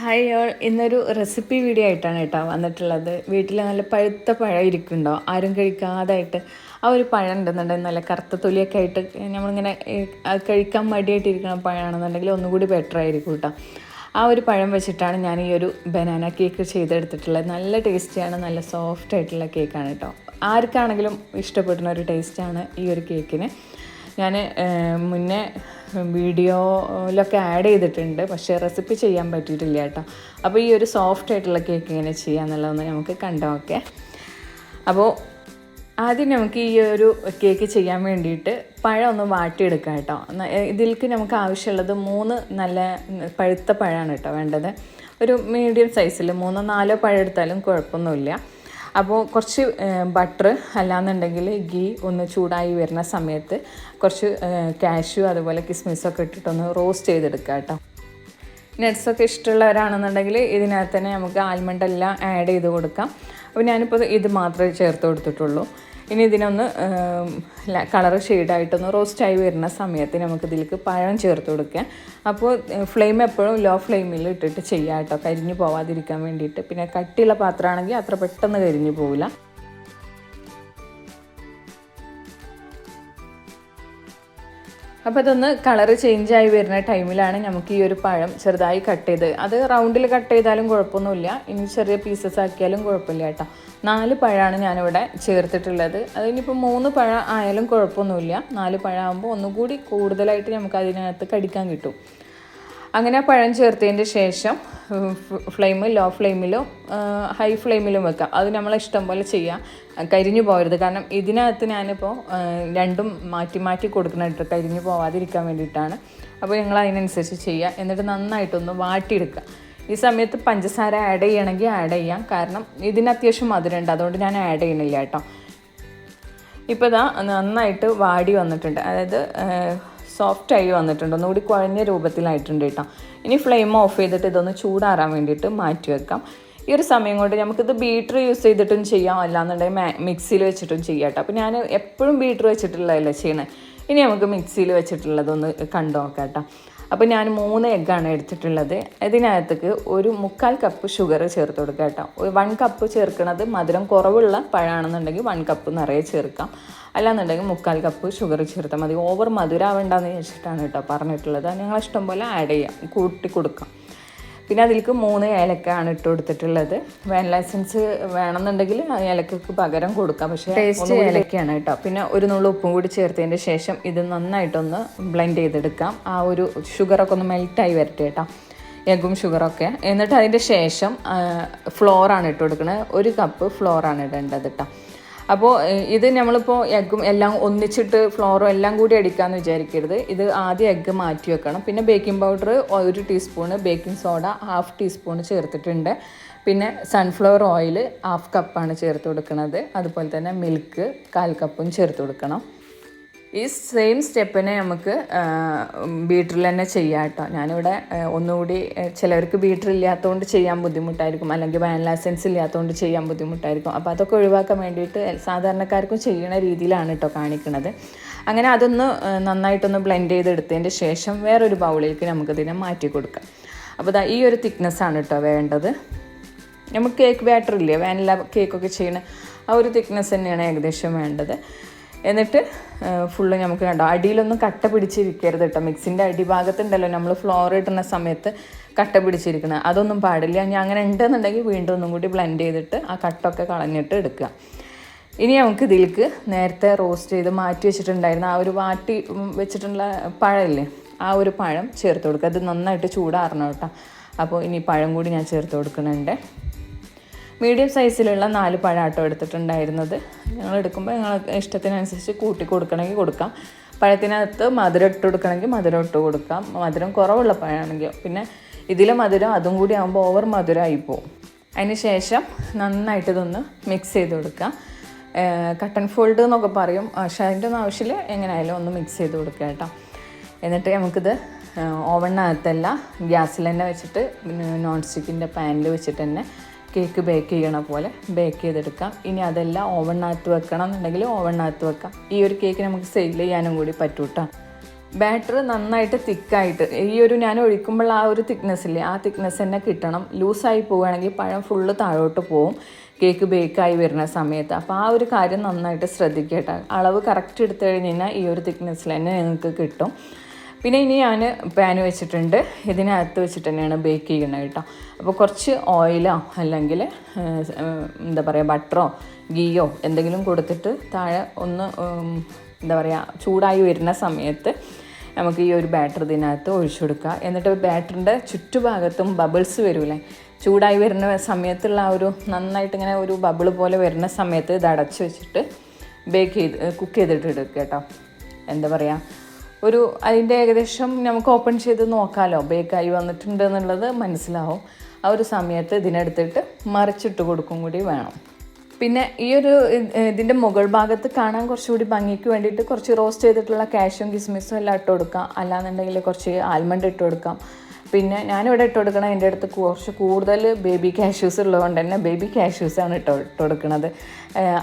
Hi all ഇന്നൊരു recipe video ആയിട്ടാണ് കേട്ടോ വന്നിട്ടുള്ളത്. വീട്ടിൽ നല്ല പഴുത്ത പഴം ഇരിക്കുന്നുണ്ടോ? ആരും കഴിക്കാതായിട്ട് ആ ഒരു പഴം ഉണ്ടെന്നുണ്ടെങ്കിൽ നല്ല കറുത്ത തൊലിയൊക്കെ ആയിട്ട് നമ്മളിങ്ങനെ കഴിക്കാൻ മടിയായിട്ട് മടിയായിട്ടിരിക്കുന്ന പഴമാണെന്നുണ്ടെങ്കിൽ ഒന്നുകൂടി ബെറ്റർ ആയിരിക്കും കേട്ടോ. ആ ഒരു പഴം വെച്ചിട്ടാണ് ഞാൻ ഈ ഒരു ബനാന കേക്ക് ചെയ്തെടുത്തിട്ടുള്ളത്. നല്ല ടേസ്റ്റിയാണ് നല്ല സോഫ്റ്റ് ആയിട്ടുള്ള കേക്കാണ് കേട്ടോ. ആർക്കാണെങ്കിലും ഇഷ്ടപ്പെടുന്ന ഒരു ടേസ്റ്റാണ് ഈ ഒരു കേക്കിന് ഞാൻ മുന്നേ വീഡിയോയിലൊക്കെ ആഡ് ചെയ്തിട്ടുണ്ട്. പക്ഷേ റെസിപ്പി ചെയ്യാൻ പറ്റിയിട്ടില്ല കേട്ടോ. അപ്പോൾ ഈ ഒരു സോഫ്റ്റ് ആയിട്ടുള്ള കേക്ക് എങ്ങനെ ചെയ്യാന്നുള്ളതൊന്ന് നമുക്ക് കണ്ടോക്കെ അപ്പോൾ ആദ്യം നമുക്ക് ഈ ഒരു കേക്ക് ചെയ്യാൻ വേണ്ടിയിട്ട് പഴം ഒന്ന് വാട്ടിയെടുക്കാം കേട്ടോ. ഇതിലേക്ക് നമുക്ക് ആവശ്യമുള്ളത് മൂന്ന് നല്ല പഴുത്ത പഴമാണ് കേട്ടോ വേണ്ടത്. ഒരു മീഡിയം സൈസിൽ മൂന്നോ നാലോ പഴം എടുത്താലും കുഴപ്പമൊന്നുമില്ല. അപ്പോൾ കുറച്ച് ബട്ടർ അല്ലാന്നുണ്ടെങ്കിൽ ഗീ ഒന്ന് ചൂടായി വരുന്ന സമയത്ത് കുറച്ച് കാഷ്യൂ അതുപോലെ കിസ്മിസൊക്കെ ഇട്ടിട്ടൊന്ന് റോസ്റ്റ് ചെയ്തെടുക്കുക കേട്ടോ നട്ട്സൊക്കെ ഇഷ്ടമുള്ളവരാണെന്നുണ്ടെങ്കിൽ ഇതിനകത്ത് തന്നെ നമുക്ക് ആൽമണ്ട് എല്ലാം ആഡ് ചെയ്ത് കൊടുക്കാം. അപ്പോൾ ഞാനിപ്പോൾ ഇത് മാത്രമേ ചേർത്ത് കൊടുത്തിട്ടുള്ളൂ. ഇനി ഇതിനൊന്ന് കളർ ഷെയ്ഡായിട്ടൊന്ന് റോസ്റ്റായി വരുന്ന സമയത്ത് നമുക്ക് ഇതിലേക്ക് പഴം ചേർത്ത് കൊടുക്കാം. അപ്പോൾ ഫ്ലെയിം എപ്പോഴും ലോ ഫ്ലെയിമിൽ ഇട്ടിട്ട് ചെയ്യാം കേട്ടോ. കരിഞ്ഞു പോവാതിരിക്കാൻ വേണ്ടിയിട്ട്. പിന്നെ കട്ടിയുള്ള പാത്രമാണെങ്കിൽ അത്ര പെട്ടെന്ന് കരിഞ്ഞു പോവില്ല. അപ്പോൾ ഇതൊന്ന് കളർ ചേഞ്ച് ആയി വരുന്ന ടൈമിലാണ് നമുക്ക് ഈ ഒരു പഴം ചെറുതായി കട്ട് ചെയ്ത്. അത് റൗണ്ടിൽ കട്ട് ചെയ്താലും കുഴപ്പമൊന്നുമില്ല. ഇനി ചെറിയ പീസസ് ആക്കിയാലും കുഴപ്പമില്ല കേട്ടോ. നാല് പഴമാണ് ഞാനിവിടെ ചേർത്തിട്ടുള്ളത്. അതിനിപ്പോൾ മൂന്ന് പഴം ആയാലും കുഴപ്പമൊന്നുമില്ല. നാല് പഴമാകുമ്പോൾ ഒന്നുകൂടി കൂടുതലായിട്ട് നമുക്ക് അതിനകത്ത് കടിക്കാൻ കിട്ടും. അങ്ങനെ പഴം ചേർത്തതിന്റെ ശേഷം ഫ്ലെയിം ലോ ഫ്ലെയിമിലോ ഹൈ ഫ്ലെയിമിലും വെക്കാം. അത് നമ്മൾ ഇഷ്ടം പോലെ ചെയ്യാം. കരിഞ്ഞു പോകരുത്. കാരണം ഇതിനകത്ത് ഞാനിപ്പോൾ രണ്ടും മാറ്റി മാറ്റി കൊടുക്കുന്നുണ്ട് കരിഞ്ഞു പോവാതിരിക്കാൻ വേണ്ടിയിട്ടാണ്. അപ്പോൾ ഞങ്ങൾ അതിനനുസരിച്ച് ചെയ്യുക എന്നിട്ട് നന്നായിട്ടൊന്ന് വാട്ടിയെടുക്കുക. ഈ സമയത്ത് പഞ്ചസാര ആഡ് ചെയ്യണമെങ്കിൽ ആഡ് ചെയ്യാം. കാരണം ഇതിന് അത്യാവശ്യം മധുരമുണ്ട്. അതുകൊണ്ട് ഞാൻ ആഡ് ചെയ്യണില്ല കേട്ടോ. ഇപ്പോൾ ഇതാ നന്നായിട്ട് വാടി വന്നിട്ടുണ്ട്. അതായത് സോഫ്റ്റ് ആയി വന്നിട്ടുണ്ട്. ഒന്നുകൂടി കുഴഞ്ഞ രൂപത്തിലായിട്ടുണ്ട് കേട്ടോ. ഇനി ഫ്ലെയിം ഓഫ് ചെയ്തിട്ട് ഇതൊന്ന് ചൂടാറാൻ വേണ്ടിയിട്ട് മാറ്റി വെക്കാം. ഈ ഒരു സമയം കൊണ്ട് നമുക്കിത് ബീറ്റർ യൂസ് ചെയ്തിട്ടും ചെയ്യാം. അല്ലാന്നുണ്ടെങ്കിൽ മിക്സിയിൽ വെച്ചിട്ടും ചെയ്യാം കേട്ടോ. അപ്പോൾ ഞാൻ എപ്പോഴും ബീറ്റർ വെച്ചിട്ടുള്ളതല്ലേ ചെയ്യണേ? ഇനി നമുക്ക് മിക്സിയിൽ വെച്ചിട്ടുള്ളതൊന്ന് കണ്ടു നോക്കാം കേട്ടോ. അപ്പോൾ ഞാൻ മൂന്ന് എഗ്ഗാണ് എടുത്തിട്ടുള്ളത്. ഇതിനകത്തേക്ക് ഒരു മുക്കാൽ കപ്പ് ഷുഗർ ചേർത്ത് കൊടുക്കുക കേട്ടോ. വൺ കപ്പ് ചേർക്കുന്നത് മധുരം കുറവുള്ള പഴമാണെന്നുണ്ടെങ്കിൽ വൺ കപ്പ് നിറയെ ചേർക്കാം. അല്ലാന്നുണ്ടെങ്കിൽ മുക്കാൽ കപ്പ് ഷുഗർ ചേർത്താൽ മതി. ഓവർ മധുരാവണ്ടെന്ന് വെച്ചിട്ടാണ് കേട്ടോ പറഞ്ഞിട്ടുള്ളത്. നിങ്ങളിഷ്ടം പോലെ ആഡ് ചെയ്യാം. കൂട്ടി കൊടുക്കാം. പിന്നെ അതിലേക്ക് മൂന്ന് ഏലക്കാണ് ഇട്ട് കൊടുത്തിട്ടുള്ളത്. വാനില എസൻസ് വേണമെന്നുണ്ടെങ്കിൽ ഏലക്കക്ക് പകരം കൊടുക്കാം. പക്ഷേ ടേസ്റ്റ് ഏലക്കയാണ് കേട്ടോ. പിന്നെ ഒരു നുള്ളു ഉപ്പും കൂടി ചേർത്തതിന്റെ ശേഷം ഇത് നന്നായിട്ടൊന്ന് ബ്ലെൻഡ് ചെയ്തെടുക്കാം. ആ ഒരു ഷുഗറൊക്കെ ഒന്ന് മെൽറ്റായി വരട്ടെ കേട്ടോ. എഗ്ഗും ഷുഗറൊക്കെ എന്നിട്ട് അതിന്റെ ശേഷം ഫ്ലോറാണ് ഇട്ട് കൊടുക്കുന്നത് ഒരു കപ്പ് ഫ്ലോറാണ് ഇടേണ്ടത് കേട്ടോ. അപ്പോൾ ഇത് നമ്മളിപ്പോൾ എഗ്ഗും എല്ലാം ഒന്നിച്ചിട്ട് ഫ്ലോറും എല്ലാം കൂടി അടിക്കാമെന്ന് വിചാരിക്കരുത്. ഇത് ആദ്യം എഗ്ഗ് മാറ്റി വെക്കണം. പിന്നെ ബേക്കിംഗ് പൗഡർ ഒരു teaspoon baking soda half teaspoon ചേർത്തിട്ടുണ്ട്. പിന്നെ സൺഫ്ലവർ ഓയിൽ ഹാഫ് കപ്പാണ് ചേർത്ത് കൊടുക്കുന്നത് അതുപോലെ തന്നെ മിൽക്ക് കാൽ കപ്പും ചേർത്ത് കൊടുക്കണം. ഈ സെയിം സ്റ്റെപ്പിനെ നമുക്ക് ബീറ്ററിൽ തന്നെ ചെയ്യാം കേട്ടോ ഞാനിവിടെ ഒന്നുകൂടി ചിലവർക്ക് ബീറ്റർ ഇല്ലാത്തതുകൊണ്ട് ചെയ്യാൻ ബുദ്ധിമുട്ടായിരിക്കും. അല്ലെങ്കിൽ വാനില എസൻസ് ഇല്ലാത്തതുകൊണ്ട് ചെയ്യാൻ ബുദ്ധിമുട്ടായിരിക്കും. അപ്പോൾ അതൊക്കെ ഒഴിവാക്കാൻ വേണ്ടിയിട്ട് സാധാരണക്കാർക്കും ചെയ്യുന്ന രീതിയിലാണ് കേട്ടോ കാണിക്കുന്നത് അങ്ങനെ അതൊന്ന് നന്നായിട്ടൊന്ന് ബ്ലെൻഡ് ചെയ്തെടുത്തതിന്റെ ശേഷം വേറൊരു ബൗളിലേക്ക് നമുക്കതിനെ മാറ്റി കൊടുക്കാം. അപ്പോൾ ഈ ഒരു തിക്നെസ്സാണ് കേട്ടോ വേണ്ടത്. നമുക്ക് കേക്ക് ബാറ്റർ ഇല്ലേ? വാനില കേക്കൊക്കെ ചെയ്യണ ആ ഒരു തിക്നെസ് തന്നെയാണ് ഏകദേശം വേണ്ടത്. എന്നിട്ട് ഫുള്ള് നമുക്ക് കണ്ടോ അടിയിലൊന്നും കട്ട പിടിച്ചിരിക്കരുത് കേട്ടോ മിക്സിന്റെ അടിഭാഗത്തുണ്ടല്ലോ നമ്മൾ ഫ്ലോർ ഇടുന്ന സമയത്ത് കട്ട പിടിച്ചിരിക്കണം. അതൊന്നും പാടില്ല. ഇനി അങ്ങനെ ഉണ്ടെന്നുണ്ടെങ്കിൽ വീണ്ടും ഒന്നും കൂടി ബ്ലെൻഡ് ചെയ്തിട്ട് ആ കട്ടൊക്കെ കളഞ്ഞിട്ട് എടുക്കുക. ഇനി നമുക്ക് ഇതിലേക്ക് നേരത്തെ റോസ്റ്റ് ചെയ്ത് മാറ്റി വെച്ചിട്ടുണ്ടായിരുന്ന ആ ഒരു വാട്ടി വെച്ചിട്ടുള്ള പഴമില്ലേ ആ ഒരു പഴം ചേർത്ത് കൊടുക്കുക. അത് നന്നായിട്ട് ചൂടാറണം കേട്ടോ അപ്പോൾ ഇനി പഴം കൂടി ഞാൻ ചേർത്ത് കൊടുക്കുന്നുണ്ട്. മീഡിയം സൈസിലുള്ള നാല് പഴാട്ടോ എടുത്തിട്ടുണ്ടായിരുന്നത്. ഞങ്ങൾ എടുക്കുമ്പോൾ ഞങ്ങൾ ഇഷ്ടത്തിനനുസരിച്ച് കൂട്ടി കൊടുക്കണമെങ്കിൽ കൊടുക്കാം. പഴത്തിനകത്ത് മധുരം ഇട്ട് കൊടുക്കണമെങ്കിൽ മധുരം ഇട്ട് കൊടുക്കാം. മധുരം കുറവുള്ള പഴമാണെങ്കിൽ പിന്നെ ഇതിലെ മധുരം അതും കൂടി ആകുമ്പോൾ ഓവർ മധുരമായി പോകും അതിന് ശേഷം നന്നായിട്ട് ഇതൊന്ന് മിക്സ് ചെയ്ത് കൊടുക്കുക. കട്ടൺ ഫോൾഡ് എന്നൊക്കെ പറയും. പക്ഷേ അതിന്റെ ഒന്നും ആവശ്യമില്ല. എങ്ങനെയായാലും ഒന്ന് മിക്സ് ചെയ്ത് കൊടുക്കുക കേട്ടോ. എന്നിട്ട് നമുക്കിത് ഓവണിനകത്തല്ല ഗ്യാസിൽ തന്നെ വെച്ചിട്ട് നോൺ സ്റ്റിക്കിന്റെ പാനിൽ വെച്ചിട്ട് തന്നെ കേക്ക് ബേക്ക് ചെയ്യണ പോലെ ബേക്ക് ചെയ്തെടുക്കാം. ഇനി അതെല്ലാം ഓവണിനകത്ത് വെക്കണം എന്നുണ്ടെങ്കിൽ ഓവണിനകത്ത് വെക്കാം. ഈ ഒരു കേക്ക് നമുക്ക് സെയിൽ ചെയ്യാനും കൂടി പറ്റൂട്ടോ ബാറ്റർ നന്നായിട്ട് തിക്കായിട്ട് ഈ ഒരു ഞാൻ ഒഴിക്കുമ്പോൾ ആ ഒരു തിക്നെസ് ഇല്ലേ ആ തിക്നെസ് തന്നെ കിട്ടണം. ലൂസായി പോവുകയാണെങ്കിൽ പഴം ഫുള്ള് താഴോട്ട് പോവും. കേക്ക് ബേക്കായി വരുന്ന സമയത്ത്. അപ്പോൾ ആ ഒരു കാര്യം നന്നായിട്ട് ശ്രദ്ധിക്കട്ടെ അളവ് കറക്റ്റ് എടുത്തു കഴിഞ്ഞ് കഴിഞ്ഞാൽ ഈ ഒരു തിക്നെസ്സിൽ തന്നെ നിങ്ങൾക്ക് കിട്ടും. പിന്നെ ഇനി ഞാൻ പാൻ വെച്ചിട്ടുണ്ട്. ഇതിനകത്ത് വെച്ചിട്ട് തന്നെയാണ് ബേക്ക് ചെയ്യുന്നത് കേട്ടോ. അപ്പോൾ കുറച്ച് ഓയിലോ അല്ലെങ്കിൽ എന്താ പറയുക ബട്ടറോ ഗീയോ എന്തെങ്കിലും കൊടുത്തിട്ട് താഴെ ഒന്ന് എന്താ പറയുക ചൂടായി വരുന്ന സമയത്ത് നമുക്ക് ഈ ഒരു ബാറ്റർ ഇതിനകത്ത് ഒഴിച്ചു കൊടുക്കുക എന്നിട്ട് ബാറ്ററിന്റെ ചുറ്റുഭാഗത്തും ബബിൾസ് വരൂലേ ചൂടായി വരുന്ന സമയത്തുള്ള ആ ഒരു നന്നായിട്ട് ഇങ്ങനെ ഒരു ബബിൾ പോലെ വരുന്ന സമയത്ത് ഇത് അടച്ചു വെച്ചിട്ട് ബേക്ക് ചെയ്ത് കുക്ക് ചെയ്തിട്ട് എടുക്കുക കേട്ടോ. എന്താ പറയുക ഒരു അതിന്റെ ഏകദേശം നമുക്ക് ഓപ്പൺ ചെയ്ത് നോക്കാമല്ലോ ബേക്കായി വന്നിട്ടുണ്ട് എന്നുള്ളത് മനസ്സിലാവും. ആ ഒരു സമയത്ത് ഇതിനെടുത്തിട്ട് മറിച്ചിട്ട് കൊടുക്കും കൂടി വേണം. പിന്നെ ഈ ഒരു ഇതിന്റെ മുകൾ ഭാഗത്ത് കാണാൻ കുറച്ചുകൂടി ഭംഗിക്ക് വേണ്ടിയിട്ട് കുറച്ച് റോസ്റ്റ് ചെയ്തിട്ടുള്ള കാഷ്യും കിസ്മിസും എല്ലാം ഇട്ട് കൊടുക്കാം. അല്ലാന്നുണ്ടെങ്കിൽ കുറച്ച് ആൽമണ്ട് ഇട്ട് കൊടുക്കാം. പിന്നെ ഞാനിവിടെ ഇട്ട് കൊടുക്കണം എന്റെ അടുത്ത് കുറച്ച് കൂടുതൽ ബേബി കാഷ്യൂസ് ഉള്ളതുകൊണ്ട് തന്നെ ബേബി കാഷ്യൂസാണ് ഇട്ട് ഇട്ട് കൊടുക്കുന്നത്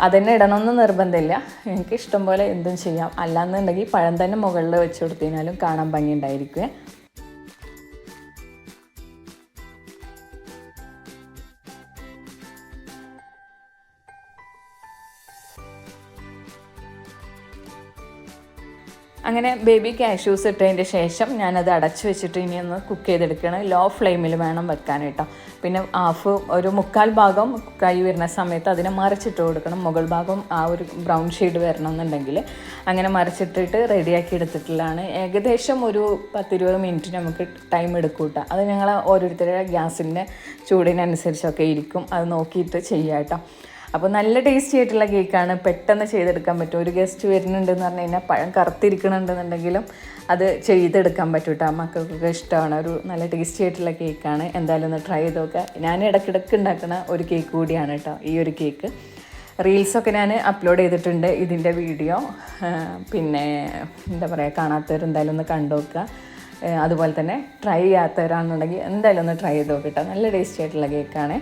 അതന്നെ ഇടണമെന്ന് നിർബന്ധമില്ല. എനിക്ക് ഇഷ്ടം പോലെ എന്തും ചെയ്യാം. അല്ലാന്നുണ്ടെങ്കിൽ പഴം തന്നെ മുകളിൽ വെച്ച് കൊടുത്തതിനാലും കാണാൻ ഭംഗി ഉണ്ടായിരിക്കുമേ അങ്ങനെ ബേബി കാഷ്യൂസ് ഇട്ടതിന്റെ ശേഷം ഞാനത് അടച്ചു വെച്ചിട്ട് ഇനി ഒന്ന് കുക്ക് ചെയ്തെടുക്കണം ലോ ഫ്ലെയിമിൽ വേണം വെക്കാൻ കേട്ടോ. പിന്നെ ഹാഫ് ഒരു മുക്കാൽ ഭാഗം കൈ വരുന്ന സമയത്ത് അതിനെ മറിച്ചിട്ട് കൊടുക്കണം. മുകൾ ഭാഗം ആ ഒരു ബ്രൗൺ ഷെയ്ഡ് വരണം എന്നുണ്ടെങ്കിൽ അങ്ങനെ മറിച്ചിട്ടിട്ട് റെഡിയാക്കി എടുത്തിട്ടുള്ളതാണ്. ഏകദേശം ഒരു പത്തിരുപത് മിനിറ്റ് നമുക്ക് ടൈം എടുക്കൂട്ട കേട്ടോ. അത് ഞങ്ങൾ ഓരോരുത്തരുടെ ഗ്യാസിന്റെ ചൂടിനനുസരിച്ചൊക്കെ ഇരിക്കും. അത് നോക്കിയിട്ട് ചെയ്യാം കേട്ടോ. അപ്പോൾ നല്ല ടേസ്റ്റി ആയിട്ടുള്ള കേക്കാണ് പെട്ടെന്ന് ചെയ്തെടുക്കാൻ പറ്റും. ഒരു ഗസ്റ്റ് വരുന്നുണ്ടെന്ന് പറഞ്ഞു കഴിഞ്ഞാൽ പഴം കറുത്തിരിക്കണമെന്നുണ്ടെങ്കിലും അത് ചെയ്തെടുക്കാൻ പറ്റും കേട്ടോ മക്കൾക്കൊക്കെ ഇഷ്ടമാണ്. ഒരു നല്ല ടേസ്റ്റി ആയിട്ടുള്ള കേക്കാണ് എന്തായാലും ഒന്ന് ട്രൈ ചെയ്ത് നോക്കുക ഞാൻ ഇടയ്ക്കിടയ്ക്ക് ഉണ്ടാക്കുന്ന ഒരു കേക്ക് കൂടിയാണ് കേട്ടോ ഈ ഒരു കേക്ക് റീൽസൊക്കെ ഞാൻ അപ്ലോഡ് ചെയ്തിട്ടുണ്ട് ഇതിന്റെ വീഡിയോ പിന്നെ എന്താ പറയുക കാണാത്തവർ എന്തായാലും ഒന്ന് കണ്ടു നോക്കുക. അതുപോലെ തന്നെ ട്രൈ ചെയ്യാത്തവരാണെന്നുണ്ടെങ്കിൽ എന്തായാലും ഒന്ന് ട്രൈ ചെയ്ത് നോക്കിട്ടോ നല്ല ടേസ്റ്റി ആയിട്ടുള്ള കേക്കാണ്